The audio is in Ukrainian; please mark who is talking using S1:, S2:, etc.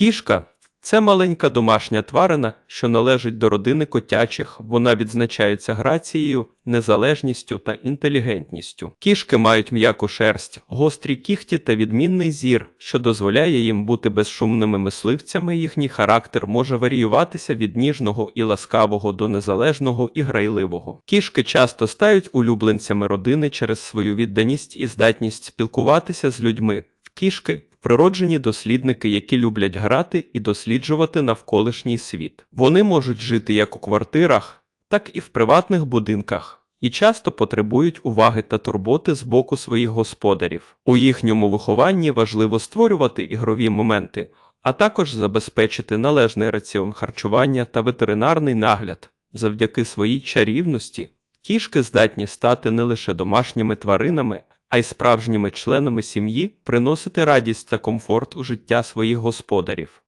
S1: Кішка це маленька домашня тварина, що належить до родини котячих. Вона відзначається грацією, незалежністю та інтелігентністю. Кішки мають м'яку шерсть, гострі кіхті та відмінний зір, що дозволяє їм бути безшумними мисливцями. Їхній характер може варіюватися від ніжного і ласкавого до незалежного і грайливого. Кішки часто стають улюбленцями родини через свою відданість і здатність спілкуватися з людьми. Кішки природжені дослідники, які люблять грати і досліджувати навколишній світ. Вони можуть жити як у квартирах, так і в приватних будинках. І часто потребують уваги та турботи з боку своїх господарів. У їхньому вихованні важливо створювати ігрові моменти, а також забезпечити належний раціон харчування та ветеринарний нагляд. Завдяки своїй чарівності кішки здатні стати не лише домашніми тваринами, а й справжніми членами сім'ї приносити радість та комфорт у життя своїх господарів.